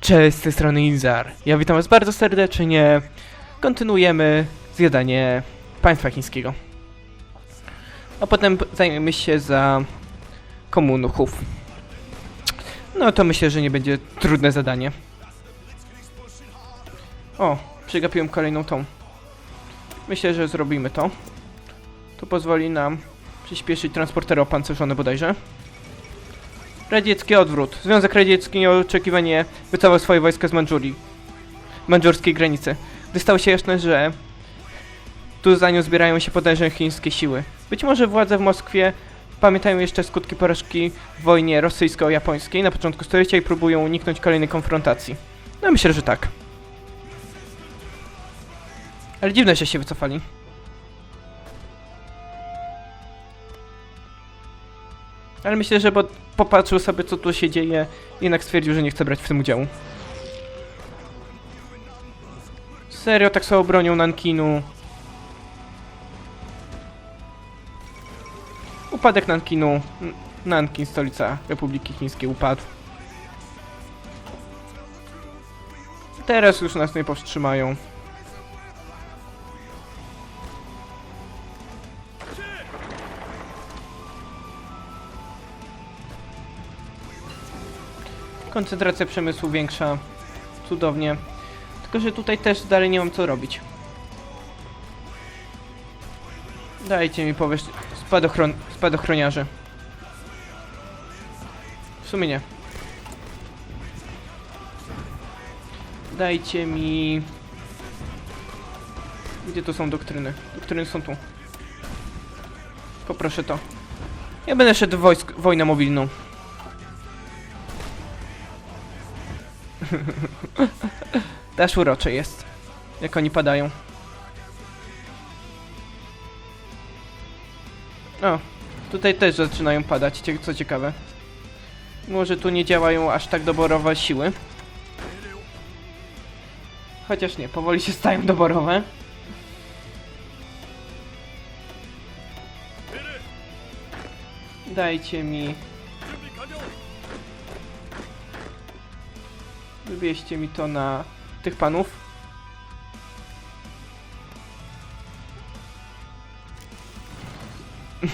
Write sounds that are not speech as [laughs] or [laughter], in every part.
Cześć, z tej strony Inzar. Ja witam was bardzo serdecznie. Kontynuujemy zjadanie państwa chińskiego. A potem zajmiemy się za komunuchów. No to myślę, że nie będzie trudne zadanie. O, przegapiłem kolejną tą. Myślę, że zrobimy to. To pozwoli nam przyspieszyć transportery opancerzone bodajże. Radziecki odwrót. Związek Radziecki nieoczekiwanie wycofał swoje wojska z Mandżurii. Mandżurskiej granicy. Gdy stało się jasne, że tu za nią zbierają się potężne chińskie siły. Być może władze w Moskwie pamiętają jeszcze skutki porażki w wojnie rosyjsko-japońskiej na początku stulecia i próbują uniknąć kolejnej konfrontacji. No myślę, że tak. Ale dziwne, że się wycofali. Ale myślę, że bo popatrzył sobie co tu się dzieje jednak stwierdził, że nie chce brać w tym udziału. Serio, tak sobie obronią Nankinu. Upadek Nankinu. Nankin, stolica Republiki Chińskiej, upadł. Teraz już nas nie powstrzymają. Koncentracja przemysłu większa. Cudownie. Tylko, że tutaj też dalej nie mam co robić. Dajcie mi powiesz spadochron spadochroniarzy. W sumie nie. Dajcie mi... Gdzie tu są doktryny? Doktryny są tu. Poproszę to. Ja będę szedł wojsk wojnę mobilną. [laughs] Też urocze jest. Jak oni padają. O, tutaj też zaczynają padać, co ciekawe. Może tu nie działają aż tak doborowe siły. Chociaż nie, powoli się stają doborowe. Dajcie mi... Wywieźcie mi to na tych panów.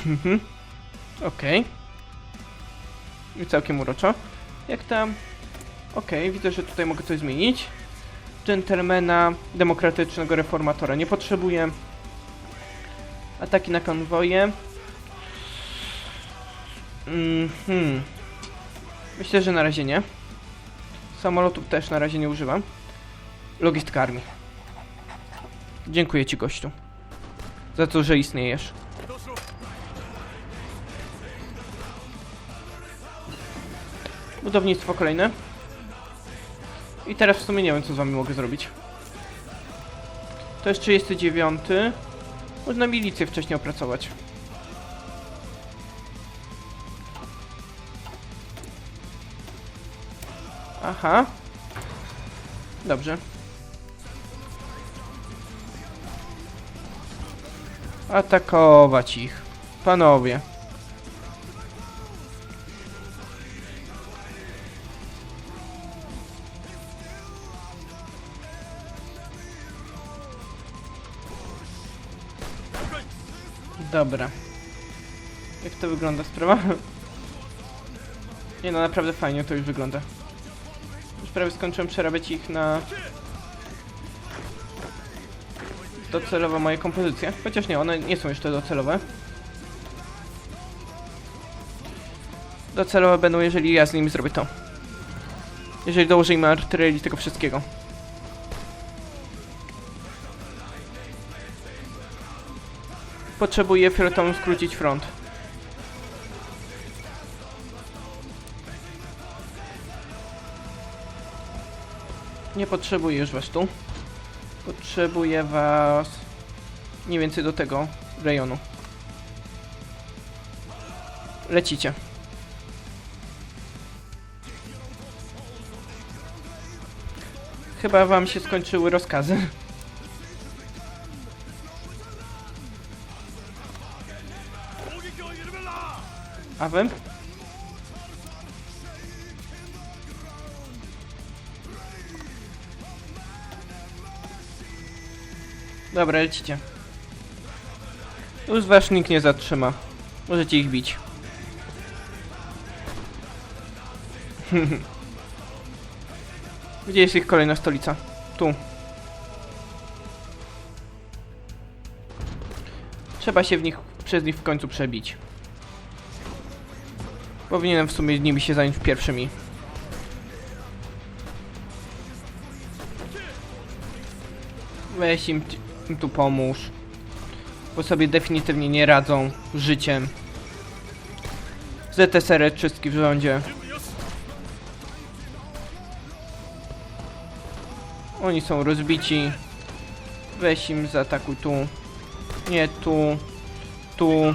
Mhm. Okej. I całkiem uroczo. Jak tam? Okej, widzę, że tutaj mogę coś zmienić. Dżentelmena demokratycznego reformatora. Nie potrzebuję. Ataki na konwoje. Mhm. Myślę, że na razie nie. Samolotów też na razie nie używam. Logistka armii. Dziękuję ci, gościu. Za to, że istniejesz. Budownictwo kolejne. I teraz w sumie nie wiem, co z wami mogę zrobić. To jest 39. Można milicję wcześniej opracować. Aha. Dobrze. Atakować ich. Panowie. Dobra. Jak to wygląda sprawa? Nie no, naprawdę fajnie to już wygląda. Prawie skończyłem przerabiać ich na... Docelowo moje kompozycje. Chociaż nie, one nie są jeszcze docelowe. Docelowe będą, jeżeli ja z nimi zrobię to. Jeżeli dołożę im artylerii tego wszystkiego. Potrzebuję fioletowym skrócić front. Nie potrzebuję już was tu. Potrzebuję was mniej więcej do tego rejonu. Lecicie. Chyba wam się skończyły rozkazy. A wy? Dobra, lecicie. Już wasz nikt nie zatrzyma. Możecie ich bić. [laughs] Gdzie jest ich kolejna stolica? Tu. Trzeba się w nich, przez nich w końcu przebić. Powinienem w sumie nimi się zająć pierwszymi. Weź im, tu pomóż. Bo sobie definitywnie nie radzą życiem. ZSR czystki w rządzie. Oni są rozbici. Weź im zaatakuj tu. Nie tu. Tu.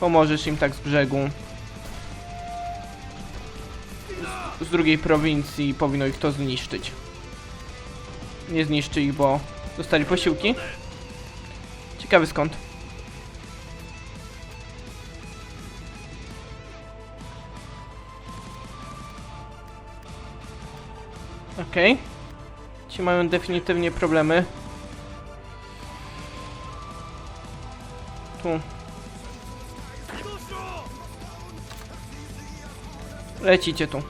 Pomożesz im tak z brzegu. Z, z drugiej prowincji powinno ich to zniszczyć. Nie zniszczy ich, bo dostali posiłki. Ciekawy skąd. Okej. Ci mają definitywnie problemy. Tu. Lecicie tu.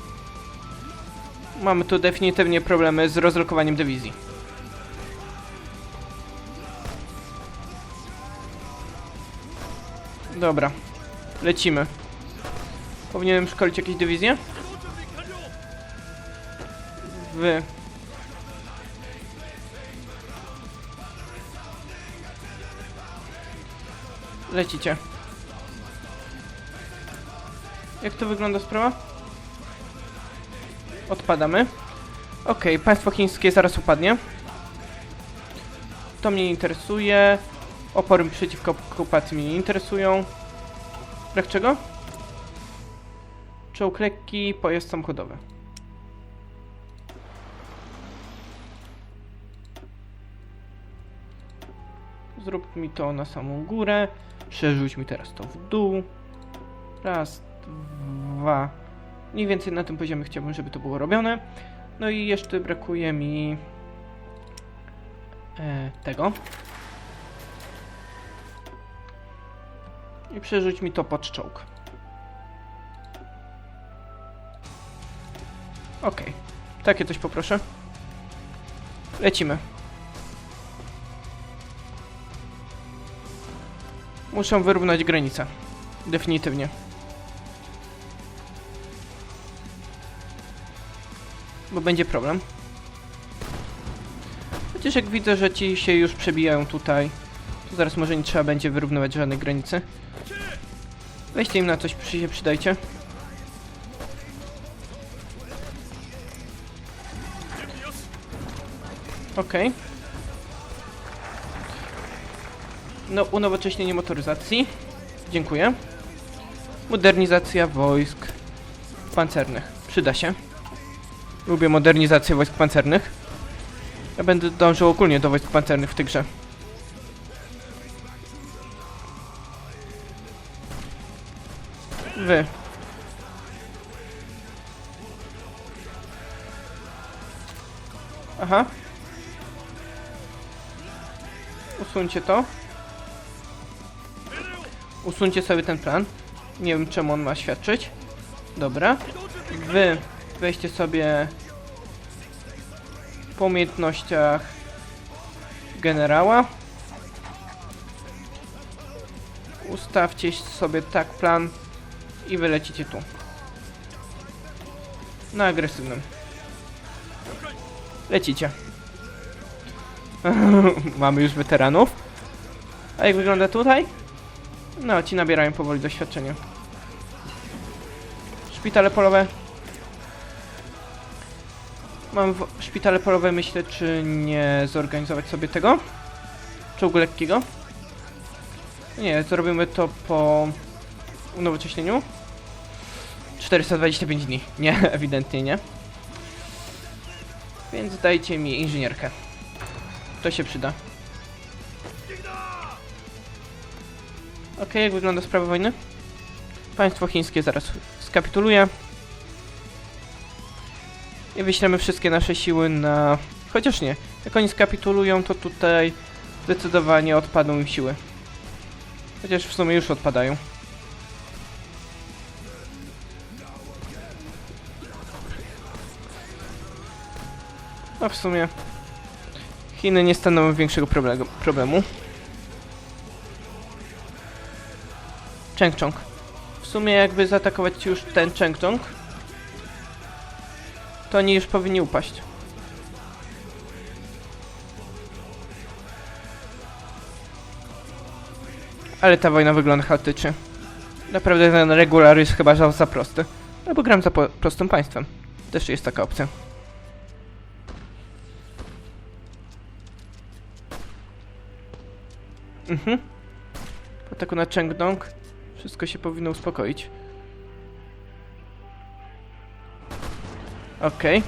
Mamy tu definitywnie problemy z rozlokowaniem dywizji. Dobra. Lecimy. Powinienem szkolić jakieś dywizje? Wy. Lecicie. Jak to wygląda sprawa? Odpadamy. Okej, państwo chińskie zaraz upadnie. To mnie nie interesuje. Opory przeciwko okupacji mnie nie interesują. Brak czego? Czołg lekki, pojazd samochodowy. Zrób mi to na samą górę. Przerzuć mi teraz to w dół. Raz, dwa. Mniej więcej na tym poziomie chciałbym, żeby to było robione. No i jeszcze brakuje mi e, tego. I przerzuć mi to pod czołg. Okej. Takie coś poproszę. Lecimy. Muszę wyrównać granicę. Definitywnie. Bo będzie problem. Chociaż jak widzę, że ci się już przebijają tutaj, to zaraz może nie trzeba będzie wyrównywać żadnej granicy. Weźcie im na coś przy się przydajcie. Okej. No, unowocześnienie motoryzacji. Dziękuję. Modernizacja wojsk pancernych. Przyda się. Lubię modernizację wojsk pancernych. Ja będę dążył ogólnie do wojsk pancernych w tej grze. Wy. Aha. Usuńcie to. Usuńcie sobie ten plan. Nie wiem czemu on ma świadczyć. Dobra. Wy weźcie sobie po umiejętnościach generała. Ustawcie sobie tak plan i wylecicie tu. Na agresywnym. Lecicie. [laughs] Mamy już weteranów. A jak wygląda tutaj? No, ci nabierają powoli doświadczenia. Szpitale polowe. Mam w- szpitale polowe, myślę, czy nie zorganizować sobie tego? Czołgu lekkiego? Nie, zrobimy to po unowocześnieniu. 425 dni. [laughs] Nie, ewidentnie nie. Więc dajcie mi inżynierkę. To się przyda. Okej, jak wygląda sprawa wojny? Państwo chińskie zaraz skapituluje. I wyślemy wszystkie nasze siły na... Chociaż nie. Jak oni skapitulują, to tutaj zdecydowanie odpadną im siły. Chociaż w sumie już odpadają. No w sumie Chiny nie stanowią większego problemu. Chengchong. W sumie jakby zaatakować już ten Chengchong, to oni już powinni upaść. Ale ta wojna wygląda chaotycznie. Naprawdę ten regular jest chyba za, za prosty. Albo gram za prostym państwem. Też jest taka opcja. Mhm. Po ataku na Chengdong wszystko się powinno uspokoić. Okej.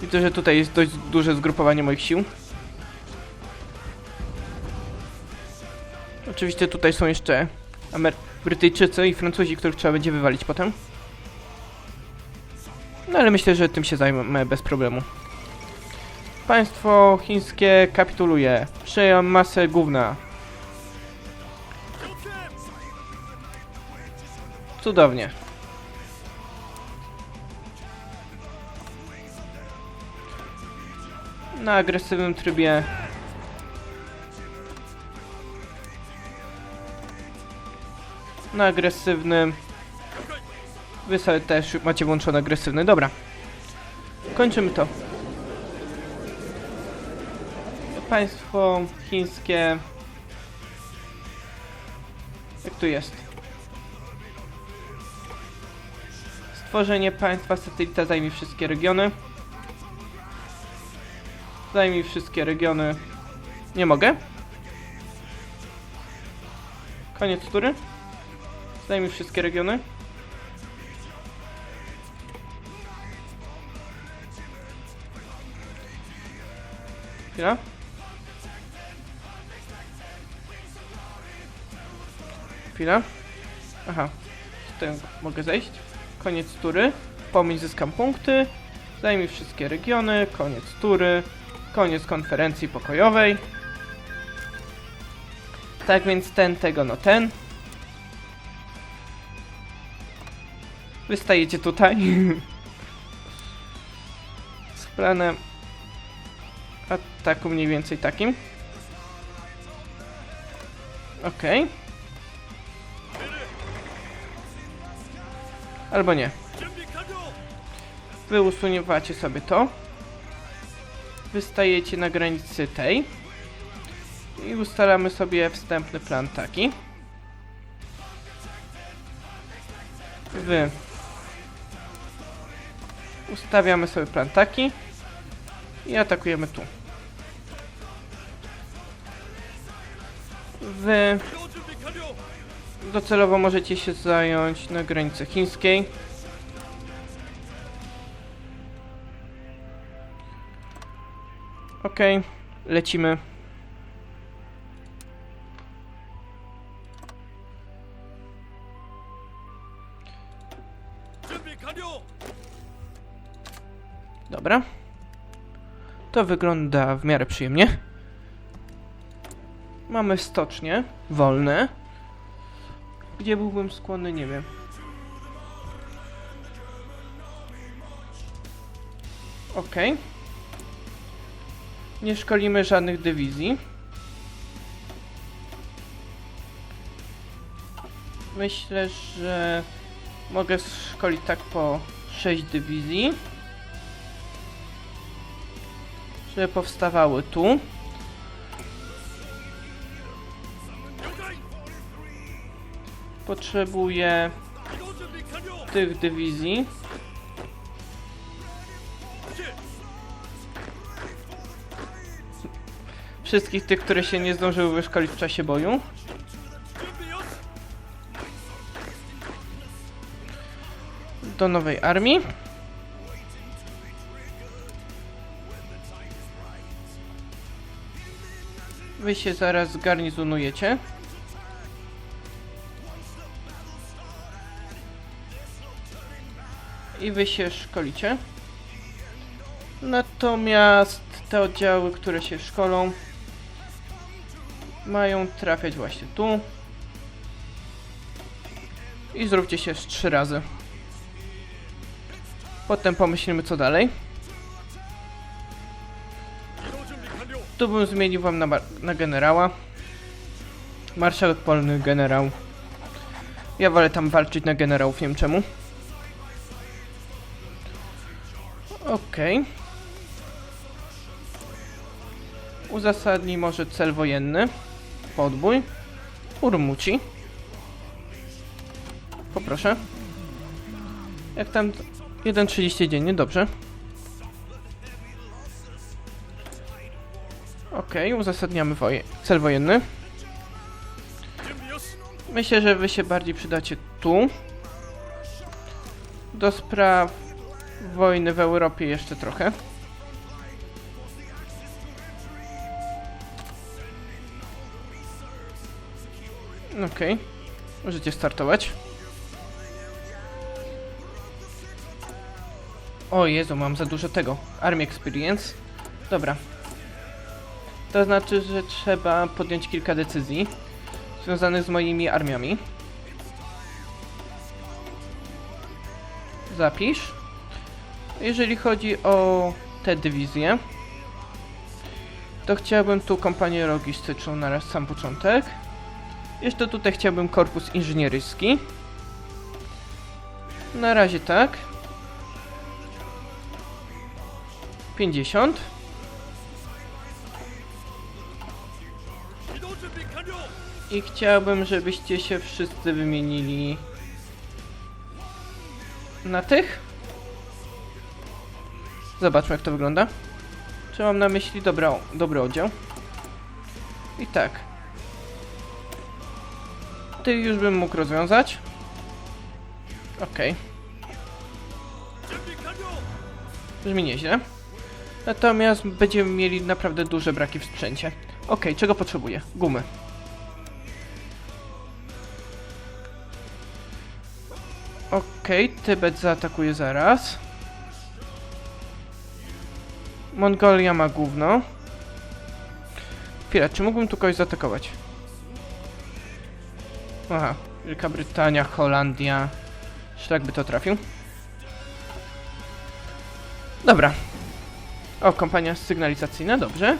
Widzę, że tutaj jest dość duże zgrupowanie moich sił. Oczywiście tutaj są jeszcze Amer Brytyjczycy i Francuzi, których trzeba będzie wywalić potem. No ale myślę, że tym się zajmę bez problemu. Państwo chińskie kapituluje. Przejął masę gówna. Cudownie. Na agresywnym trybie na agresywnym. Wy sobie też macie włączony agresywny. Dobra. Kończymy to. Państwo chińskie. Jak tu jest? Stworzenie państwa satelita zajmie wszystkie regiony. Zajmij wszystkie regiony. Nie mogę? Koniec tury? Zajmij wszystkie regiony. Chwila. Chwila. Aha. Tutaj mogę zejść. Koniec tury. Pomyśl zyskam punkty. Zajmij wszystkie regiony. Koniec tury. Koniec konferencji pokojowej. Tak więc ten, tego, no ten. Wystajecie tutaj. [laughs] Z planem ataku mniej więcej takim. Okej. Albo nie. Wy usuniewacie sobie to. Wystajecie na granicy tej. I ustalamy sobie wstępny plan taki. Wy. Ustawiamy sobie plan taki. I atakujemy tu. Wy docelowo możecie się zająć na granicy chińskiej. Okej, lecimy. Dobra. To wygląda w miarę przyjemnie. Mamy stocznie, wolne. Gdzie byłbym skłonny, nie wiem. Okej. Nie szkolimy żadnych dywizji. Myślę, że mogę szkolić tak po 6 dywizji. Żeby powstawały tu. Potrzebuję tych dywizji. Wszystkich tych, które się nie zdążyły wyszkolić w czasie boju. Do nowej armii. Wy się zaraz zgarnizonujecie. I wy się szkolicie. Natomiast te oddziały, które się szkolą, mają trafiać właśnie tu. I zróbcie się trzy razy. Potem pomyślimy co dalej. Tu bym zmienił wam na, na generała. Marszałek polny generał. Ja wolę tam walczyć na generałów, nie wiem czemu. Okej. Uzasadnij może cel wojenny. Podbój. Urmuci. Poproszę. Jak tam 1.30 dziennie, dobrze. Okej, uzasadniamy woje cel wojenny. Myślę, że wy się bardziej przydacie tu. Do spraw wojny w Europie jeszcze trochę. Okej. Możecie startować. O Jezu, mam za dużo tego. Army Experience. Dobra. To znaczy, że trzeba podjąć kilka decyzji związanych z moimi armiami. Zapisz. Jeżeli chodzi o te dywizje, to chciałbym tu kompanię logistyczną na raz sam początek. Jeszcze tutaj chciałbym korpus inżynieryjski. Na razie tak. 50. I chciałbym, żebyście się wszyscy wymienili na tych. Zobaczmy, jak to wygląda. Czy mam na myśli dobra, dobry oddział? I tak. Ty już bym mógł rozwiązać. Okej. Brzmi nieźle. Natomiast będziemy mieli naprawdę duże braki w sprzęcie. Okej, czego potrzebuję? Gumy. Okej, Tybet zaatakuje zaraz. Mongolia ma gówno. Chwila, czy mógłbym tu kogoś zaatakować? Aha, Wielka Brytania, Holandia. Szlak by to trafił. Dobra. O, kompania sygnalizacyjna, dobrze.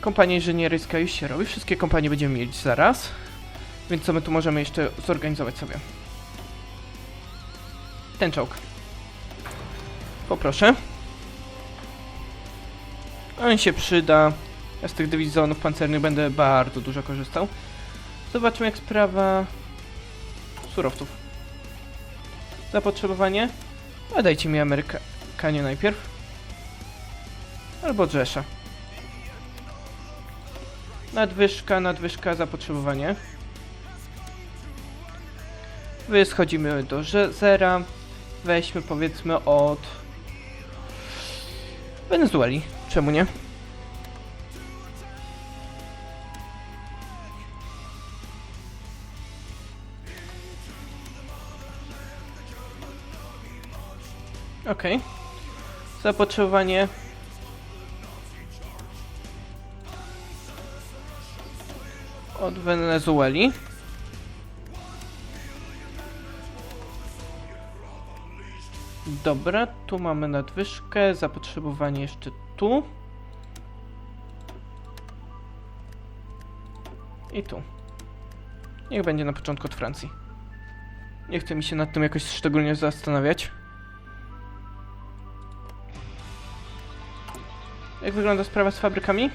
Kompania inżynieryjska już się robi. Wszystkie kompanie będziemy mieć zaraz. Więc co my tu możemy jeszcze zorganizować sobie? Ten czołg. Poproszę. On się przyda. Ja z tych dywizjonów pancernych będę bardzo dużo korzystał. Zobaczmy jak sprawa surowców. Zapotrzebowanie? A dajcie mi Amerykanie najpierw. Albo Drzesza. Nadwyżka, nadwyżka, zapotrzebowanie. Wy schodzimy do zera. Weźmy powiedzmy od Wenezueli. Czemu nie? Okej. Zapotrzebowanie od Wenezueli. Dobra, tu mamy nadwyżkę, zapotrzebowanie jeszcze tu. I tu. Niech będzie na początku od Francji. Nie chcę mi się nad tym jakoś szczególnie zastanawiać. Jak wygląda sprawa z fabrykami?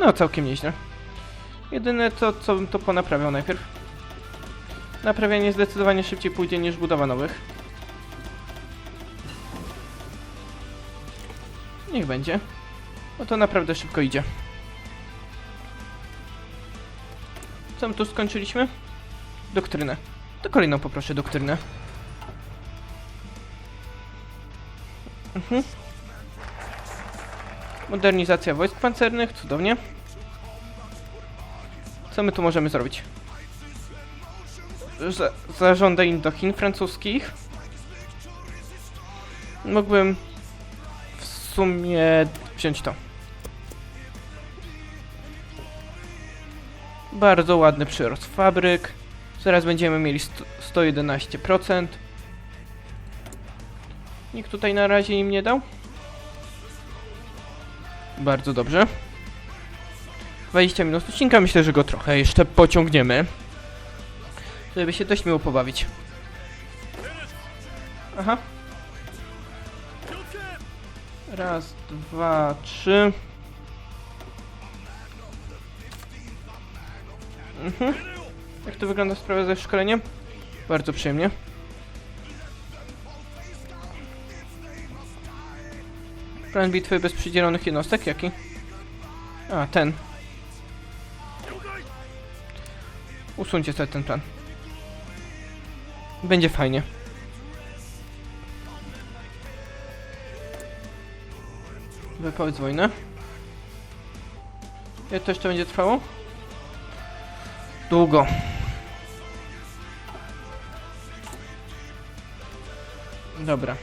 No, całkiem nieźle. Jedyne to, co bym to ponaprawiał najpierw. Naprawianie zdecydowanie szybciej pójdzie niż budowa nowych. Niech będzie. No to naprawdę szybko idzie. Co my tu skończyliśmy? Doktrynę. To kolejną poproszę doktrynę. Mhm. Modernizacja wojsk pancernych, cudownie. Co my tu możemy zrobić? Za, zażąda Indochin francuskich. Mógłbym sumie wziąć to. Bardzo ładny przyrost fabryk. Zaraz będziemy mieli sto- 111%. Nikt tutaj na razie im nie dał. Bardzo dobrze. 20 minut odcinka, myślę, że go trochę jeszcze pociągniemy. Żeby się dość miło pobawić. Aha. Raz, dwa, trzy. Mhm. Jak to wygląda sprawa ze szkoleniem? Bardzo przyjemnie. Plan bitwy bez przydzielonych jednostek? Jaki? A, ten. Usuńcie sobie ten plan. Będzie fajnie. Wypowiedz wojnę. Ile to jeszcze będzie trwało? Długo. Dobra.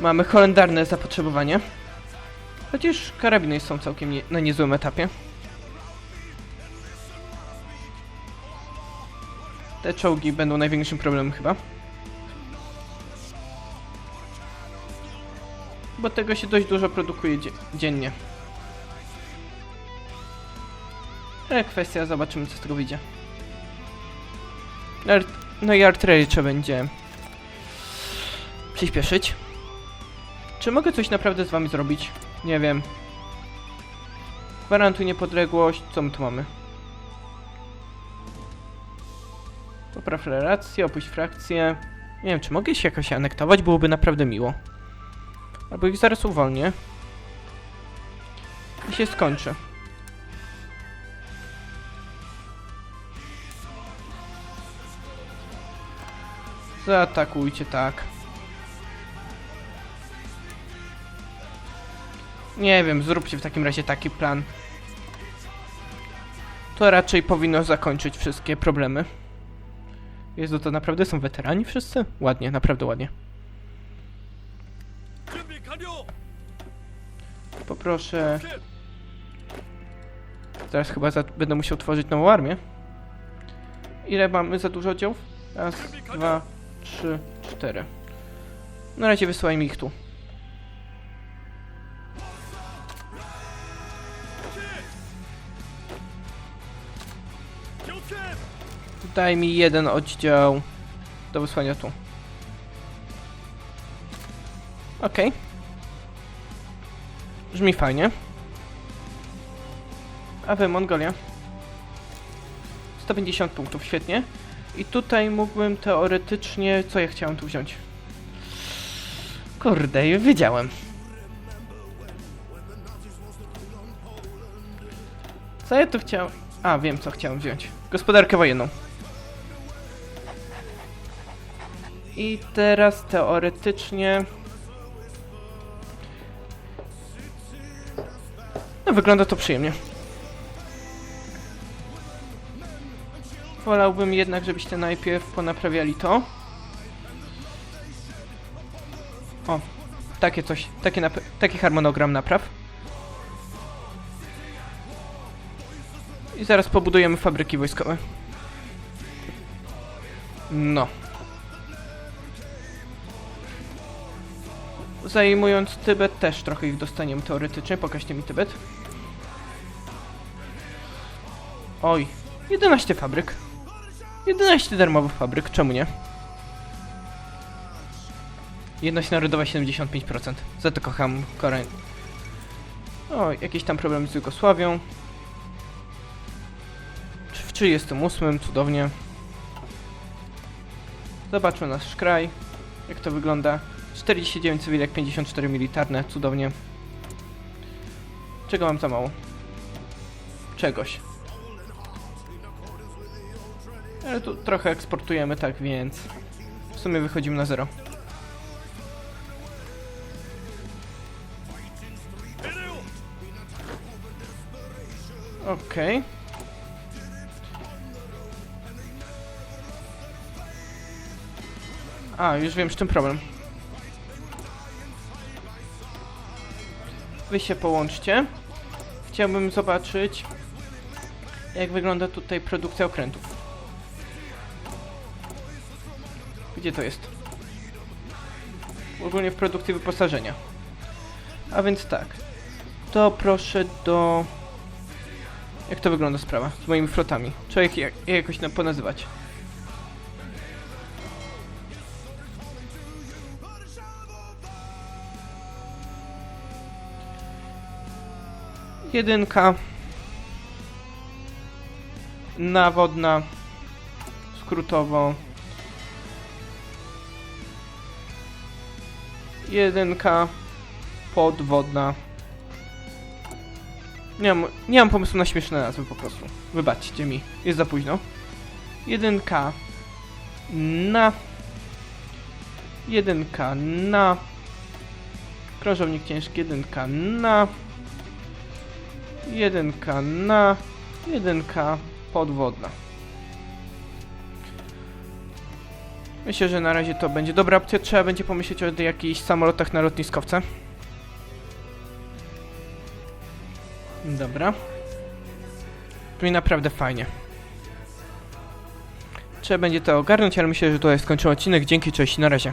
Mamy kalendarne zapotrzebowanie. Chociaż karabiny są całkiem nie, na niezłym etapie. Te czołgi będą największym problemem chyba. Bo tego się dość dużo produkuje dzie dziennie. Ale kwestia, zobaczymy co z tego wyjdzie. No i artylerię trzeba będzie przyspieszyć. Czy mogę coś naprawdę z wami zrobić? Nie wiem. Gwarantuj niepodległość. Co my tu mamy? Popraw relacje, opuść frakcję. Nie wiem, czy mogę się jakoś anektować? Byłoby naprawdę miło. Albo ich zaraz uwolnię. I się skończy. Zaatakujcie tak. Nie wiem, zróbcie w takim razie taki plan. To raczej powinno zakończyć wszystkie problemy. Jezu, to naprawdę są weterani wszyscy? Ładnie, naprawdę ładnie. Poproszę... Zaraz chyba za... będę musiał tworzyć nową armię. Ile mamy za dużo oddziałów? Raz, dwa, trzy, cztery. Na razie wysyłajmy ich tu. Daj mi jeden oddział do wysłania tu. Okej. Brzmi fajnie. A wy, Mongolia? 150 punktów, świetnie. I tutaj mógłbym teoretycznie... Co ja chciałem tu wziąć? Kurde, wiedziałem. Co ja tu chciałem... A, wiem co chciałem wziąć. Gospodarkę wojenną. I teraz teoretycznie... No, wygląda to przyjemnie. Wolałbym jednak, żebyście najpierw ponaprawiali to. O, takie coś, takie nap- taki harmonogram napraw. I zaraz pobudujemy fabryki wojskowe. No. Zajmując Tybet też trochę ich dostaniemy teoretycznie. Pokażcie mi Tybet. Oj, 11 fabryk. 11 darmowych fabryk, czemu nie? Jedność narodowa 75%. Za to kocham Koreę. O, jakieś tam problemy z Jugosławią. W 38, cudownie. Zobaczmy nasz kraj. Jak to wygląda. 49 cywilek, 54 militarne, cudownie. Czego mam za mało? Czegoś. Ale tu trochę eksportujemy, tak więc w sumie wychodzimy na zero. Okej. Okay. A, już wiem, z czym problem. Wy się połączcie. Chciałbym zobaczyć, jak wygląda tutaj produkcja okrętów. Gdzie to jest? Ogólnie w produkcji wyposażenia. A więc tak. To proszę do... Jak to wygląda sprawa z moimi flotami? Trzeba jak, je jakoś na, ponazywać. Jedynka. Nawodna. Skrótowo. Jedynka. Podwodna. Nie mam, nie mam pomysłu na śmieszne nazwy po prostu. Wybaczcie mi, jest za późno. Jedynka na. Jedynka na. Krążownik ciężki, jedynka na. Jedynka na. Jedynka podwodna. Myślę, że na razie to będzie dobra opcja. Trzeba będzie pomyśleć o jakichś samolotach na lotniskowce. Dobra. Brzmi naprawdę fajnie. Trzeba będzie to ogarnąć, ale myślę, że tutaj skończymy odcinek. Dzięki, cześć, na razie.